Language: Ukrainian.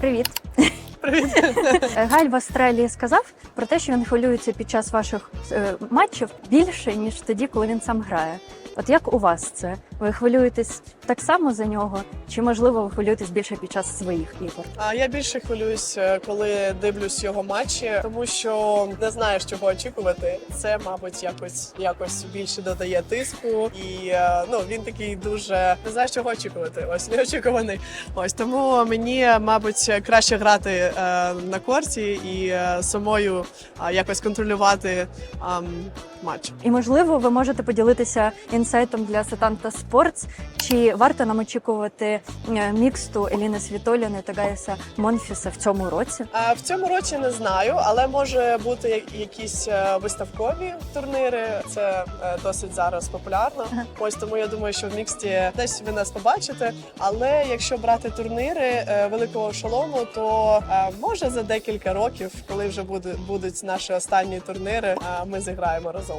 Привіт. Привіт. Е, Галь в Австралії сказав про те, що він хвилюється під час ваших е, матчів більше, ніж тоді, коли він сам грає. От як у вас це? Ви хвилюєтесь так само за нього, чи можливо ви хвилюєтесь більше під час своїх ігор? А я більше хвилююсь, е, коли дивлюсь його матчі, тому що не знаєш, чого очікувати. Це, мабуть, якось якось більше додає тиску, і е, ну він такий дуже не знаєш, чого очікувати. Ось неочікуваний. Ось тому мені, мабуть, краще грати е, на корті і самою якось контролювати матч. І можливо, ви можете поділитися інсайтом для Сатанта Спортс, чи варто нам очікувати е, міксту Еліни Світоліни та Гайса Монфіса в цьому році? А в цьому році не знаю, але може бути якісь е, виставкові турніри. Це е, досить зараз популярно. Ага. Ось тому я думаю, що в міксті десь ви нас побачите. Але якщо брати турніри великого шолому, то може за декілька років, коли вже будуть наші останні турніри, ми зіграємо разом.